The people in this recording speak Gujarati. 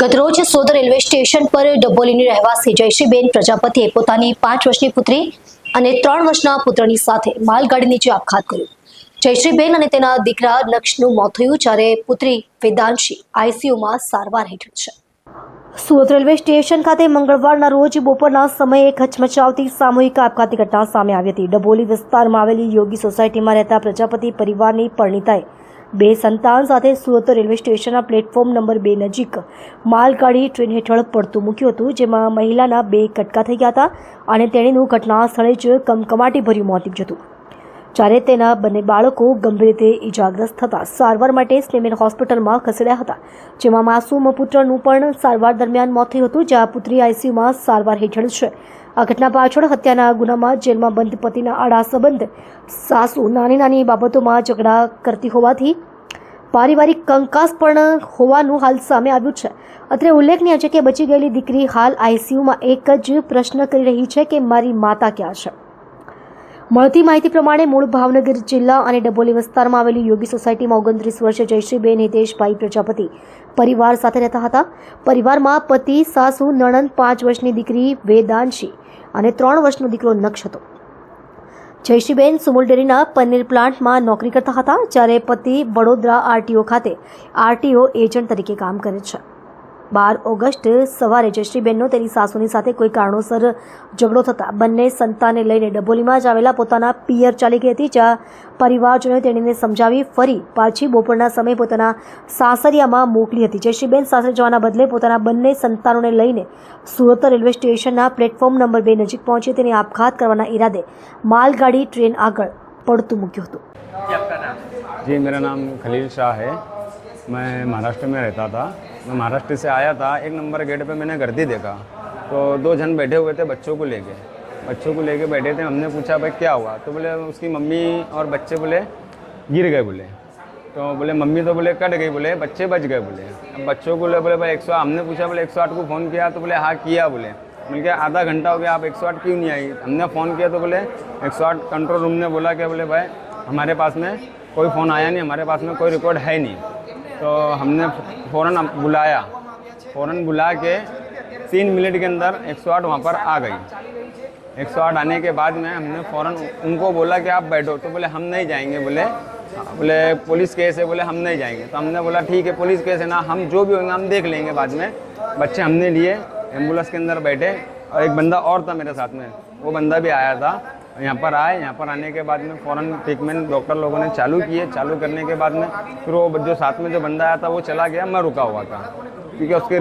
ગતરોજ સોદ રેલવે સ્ટેશન પર ડબોલીની રહેવાસી જયશ્રીબેન પ્રજાપતિએ પોતાની પાંચ વર્ષની પુત્રી અને ત્રણ વર્ષના પુત્રની સાથે માલગાડી નીચે આપઘાત કર્યો. જયશ્રીબેન અને તેના દીકરા લક્ષનું મોત થયું જ્યારે પુત્રી વેદાંશી આઈસીયુમાં સારવાર હેઠળ છે. સુરત રેલવે સ્ટેશન ખાતે મંગળવારના રોજ બપોરના સમયે ખચમચાવતી સામૂહિક આપઘાતી ઘટના સામે આવી હતી. ડબોલી વિસ્તારમાં આવેલી યોગી સોસાયટીમાં રહેતા પ્રજાપતિ પરિવારની પરણિતાએ બે સંતાન સાથે સુરત રેલવે સ્ટેશનના પ્લેટફોર્મ નંબર બે નજીક માલગાડી ટ્રેન હેઠળ પડતું મૂક્યું હતું, જેમાં મહિલાના બે કટકા થઈ ગયા હતા અને તેણીનું ઘટના સ્થળે જ કમકમાટી ભર્યું મોત નીપજ્યું હતું. જ્યારે તેના બંને બાળકો ગંભીર રીતે ઇજાગ્રસ્ત થતાં સારવાર માટે સ્નેમેન હોસ્પિટલમાં ખસેડ્યા હતા, જેમાં માસૂમ પુત્રનું પણ સારવાર દરમિયાન મોત થયું હતું, જ્યાં પુત્રી આઈસીયુમાં સારવાર હેઠળ છે. આ ઘટના પાછળ હત્યાના ગુનામાં જેલમાં બંધ પતિના આડા સંબંધ, સાસુ નાની નાની બાબતોમાં ઝઘડા કરતી હોવાથી પારિવારિક કંકાસ પણ હોવાનું હાલ સામે આવ્યું છે. અત્રે ઉલ્લેખનીય છે કે બચી ગયેલી દીકરી હાલ આઈસીયુમાં એક જ પ્રશ્ન કરી રહી છે કે મારી માતા ક્યાં છે? મળતી માહિતી પ્રમાણે મૂળ ભાવનગર જિલ્લા અને ડબોલી વિસ્તારમાં આવેલી યોગી સોસાયટીમાં ઓગણત્રીસ વર્ષે જયશ્રીબેન હિતેશભાઈ પ્રજાપતિ પરિવાર સાથે રહેતા હતા. પરિવારમાં પતિ, સાસુ, નણંદ પાંચ વર્ષની દીકરી વેદાંશી અને ત્રણ વર્ષનો દીકરો નક્ષ હતો. જયશ્રીબેન સુમુલ ડેરીના પનીર પ્લાન્ટમાં નોકરી કરતા હતા, જ્યારે પતિ વડોદરા આરટીઓ ખાતે આરટીઓ એજન્ટ તરીકે કામ કરે છે. બાર ઓગસ્ટ સવારે જયશ્રીબેનનો તેની સાસુની સાથે કોઈ કારણોસર ઝઘડો થતા બંને સંતાને લઈને ડબોલીમાં જ આવેલા પોતાના પિયર ચાલી ગઈ હતી, જ્યાં પરિવારજનોએ તેણીને સમજાવી ફરી પાછી બપોરના સમયે પોતાના સાસરિયામાં મોકલી હતી. જયશ્રીબેન સાસરે જવાના બદલે પોતાના બંને સંતાનોને લઈને સુરત રેલવે સ્ટેશનના પ્લેટફોર્મ નંબર બે નજીક પહોંચી તેને આપઘાત કરવાના ઈરાદે માલગાડી ટ્રેન આગળ પડતું મૂક્યું હતું. જી, મેરા નામ ખલીલ શાહ હૈ. मैं महाराष्ट्र में रहता था। मैं महाराष्ट्र से आया था, एक नंबर गेट पे मैंने गर्दी देखा। तो दो जन बैठे हुए थे बच्चों को लेके। बच्चों को लेके बैठे थे, हमने पूछा, भाई, क्या हुआ? तो बोले, उसकी मम्मी और बच्चे बोले, गिर गए बोले। तो बोले, मम्मी तो बोले, कट गई बोले, बच्चे बच गए बोले। अब बच्चों को बोले भाई, एक सौ हमने पूछा, बोले, एक सौ आठ को फ़ोन किया? तो बोले हाँ किया बोले। मैंने कहा, आधा घंटा हो गया, आप एक सौ आठ क्यों नहीं आई? हमने फ़ोन किया तो बोले, एक सौ आठ कंट्रोल रूम ने बोला कि बोले, भाई, हमारे पास में कोई फ़ोन आया नहीं, हमारे पास में कोई रिकॉर्ड है नहीं। तो हमने फ़ौरन बुलाया। फ़ौरन बुला के तीन मिनट के अंदर 108 वहाँ पर आ गई। 108 आने के बाद में हमने फ़ौरन उनको बोला कि आप बैठो। तो बोले, हम नहीं जाएँगे। बोले बोले, पुलिस केस है। बोले, हम नहीं जाएँगे। तो हमने बोला, ठीक है, पुलिस केस है ना, हम जो भी होंगे, हम देख लेंगे बाद में। बच्चे हमने लिए, एंबुलेंस के अंदर बैठे और एक बंदा और था मेरे साथ में। वो बंदा भी आया था। यहाँ पर आए यहाँ पर आने के बाद में फ़ौरन ट्रीटमेंट डॉक्टर लोगों ने चालू किए चालू करने के बाद में फिर वो जो साथ में जो बंदा आया था वो चला गया मैं रुका हुआ था क्योंकि उसके